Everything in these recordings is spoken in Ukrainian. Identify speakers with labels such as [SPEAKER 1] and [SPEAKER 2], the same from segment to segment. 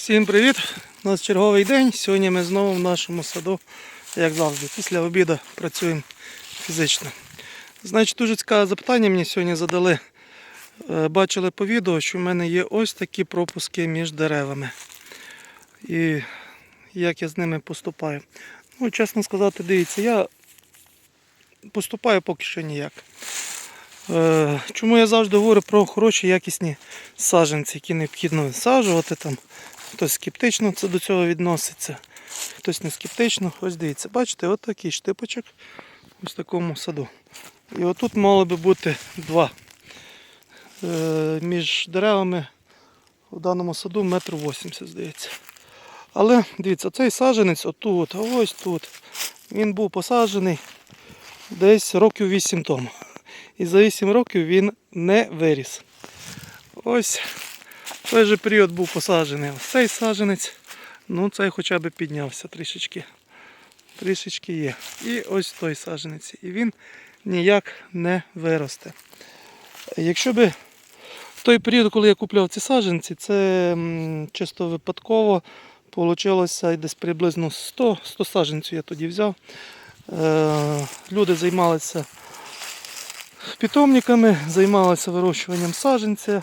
[SPEAKER 1] Всім привіт! У нас черговий день. Сьогодні ми знову в нашому саду, як завжди, після обіду працюємо фізично. Значить, дуже цікаве запитання мені сьогодні задали. Е, Бачили по відео, що в мене є ось такі пропуски між деревами. І як я з ними поступаю. Ну, чесно сказати, дивіться, я поступаю поки що ніяк. Е, Чому я завжди говорю про хороші якісні саджанці, які необхідно висаджувати там. Хтось скептично це до цього відноситься, хтось не скептично. Ось дивіться, бачите, от такий штипочок ось в такому саду. І отут мало би бути два. Е, між деревами в даному саду метр вісімдесят, здається. Але дивіться, цей саджанець отут, ось тут. Він був посаджений десь років 8 тому. І за 8 років він не виріс. Ось той же період був посаджений ось цей саджанець. Ну, цей хоча б піднявся трішечки. Трішечки є. І ось той саджанець. І він ніяк не виросте. Якщо би той період, коли я купляв ці саджанці, це чисто випадково вийшло десь приблизно 100, 100 саджанців я тоді взяв. Е, люди займалися питомниками, займалися вирощуванням саджанця.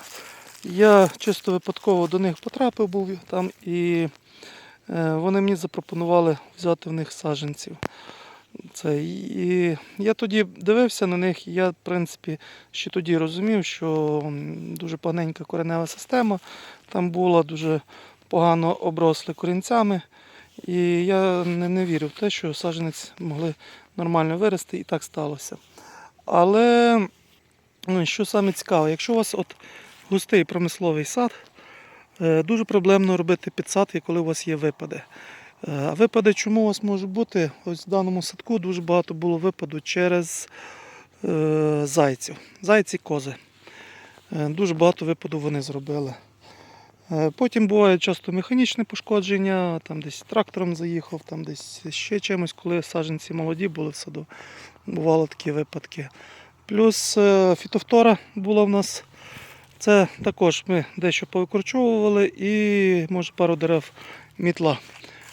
[SPEAKER 1] Я чисто випадково до них потрапив був там і е, вони мені запропонували взяти в них саджанців. Це, і я тоді дивився на них, і я, в принципі, ще тоді розумів, що дуже поганенька коренева система там була, дуже погано обросли корінцями. І я не, не вірив в те, що саджанець могли нормально вирости, і так сталося. Але ну, що саме цікаве, якщо у вас от густий промисловий сад, е, дуже проблемно робити підсадки, коли у вас є випади. Е, А випади чому у вас можуть бути? Ось в даному садку дуже багато було випаду через е, зайців. Зайці кози. Дуже багато випаду вони зробили. Потім буває часто механічне пошкодження, там десь трактором заїхав, там десь ще чимось, коли саджанці молоді були в саду. Бували такі випадки. Плюс фітофтора була в нас. Це також ми дещо повикорчовували і може пару дерев мітла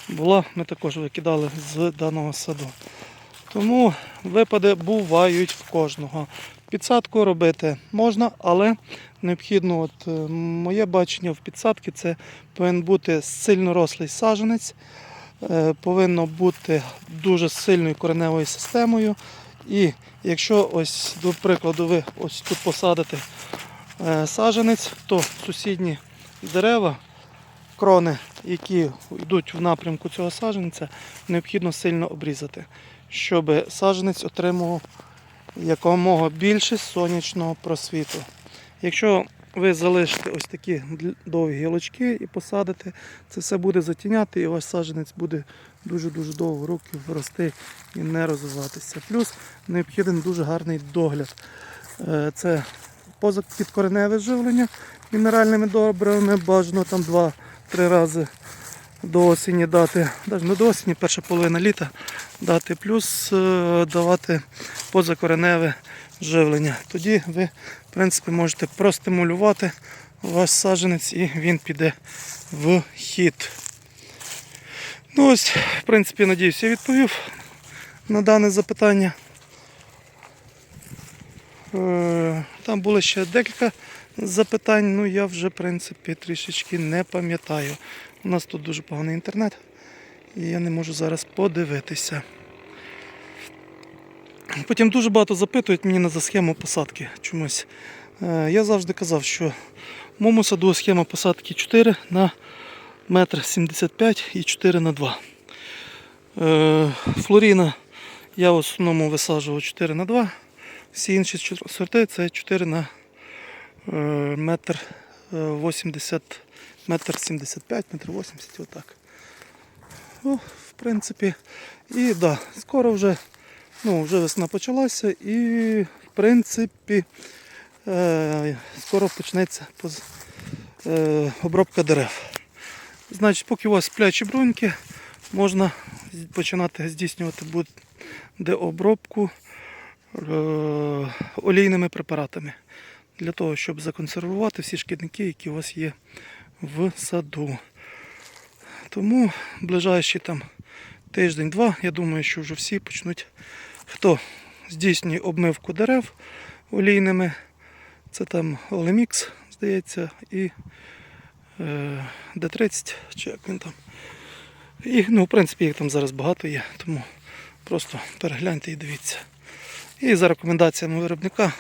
[SPEAKER 1] була, ми також викидали з даного саду. Тому випади бувають в кожного. Підсадку робити можна, але необхідно, от е, моє бачення в підсадки це повинен бути сильно рослий саджанець, е, повинно бути дуже сильною кореневою системою. І якщо ось, до прикладу, ви ось тут посадите е, саджанець, то сусідні дерева, крони, які йдуть в напрямку цього саджанця, необхідно сильно обрізати, щоб саджанець отримував якомога більше сонячного просвіту. Якщо ви залишите ось такі довгі гілочки і посадите, це все буде затіняти і ваш саджанець буде дуже-дуже довго років рости і не розвиватися. Плюс необхіден дуже гарний догляд. Е, Це позапідкореневе живлення мінеральними добривами, бажано там 2-3 рази до осені дати, навіть не до осені, перша половина літа дати, плюс е, давати позакореневе живлення. Тоді ви, в принципі, можете простимулювати ваш саджанець і він піде в хід. Ну ось, в принципі, надіюсь, я відповів на дане запитання. Е, Там було ще декілька запитань, ну я вже, в принципі, трішечки не пам'ятаю. У нас тут дуже поганий інтернет, і я не можу зараз подивитися. Потім дуже багато запитують мені за схему посадки чомусь. Е, Я завжди казав, що в моєму саду схема посадки 4 на метр 75 і 4 на 2. Е, Флоріна я в основному висаджував 4 на 2. Всі інші сорти це 4 на е, метр е, 80, метр 75, метр 80, отак. Ну, в принципі, і да, скоро вже, ну, вже весна почалася і, в принципі, е, скоро почнеться поз- е, обробка дерев. Значить, поки у вас сплячі бруньки, можна починати здійснювати буде обробку е, олійними препаратами для того, щоб законсервувати всі шкідники, які у вас є в саду. Тому ближайші там тиждень-два, я думаю, що вже всі почнуть, хто здійснює обмивку дерев олійними, це там Олемікс, здається, і е, Д-30, чи як він там. І, ну, в принципі, їх там зараз багато є, тому просто перегляньте і дивіться. І за рекомендаціями виробника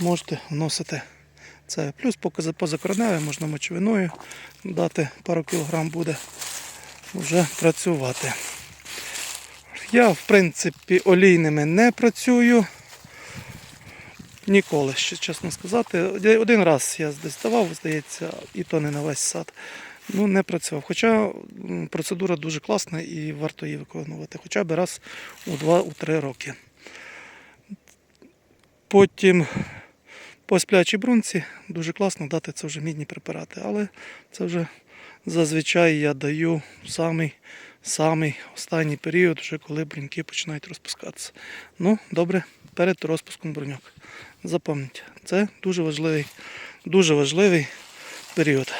[SPEAKER 1] можете вносити це. Плюс поки позакореневе, можна мочовиною дати пару кілограм буде вже працювати. Я, в принципі, олійними не працюю. Ніколи, ще чесно сказати. Один раз я десь давав, здається, і то не на весь сад. Ну, не працював. Хоча процедура дуже класна і варто її виконувати. Хоча б раз у 2-3 роки. Потім по сплячій брунці дуже класно дати це вже мідні препарати, але це вже зазвичай я даю самий, самий останній період, вже коли бруньки починають розпускатися. Ну, добре, перед розпуском бруньок. Запам'ятайте, це дуже важливий, дуже важливий період.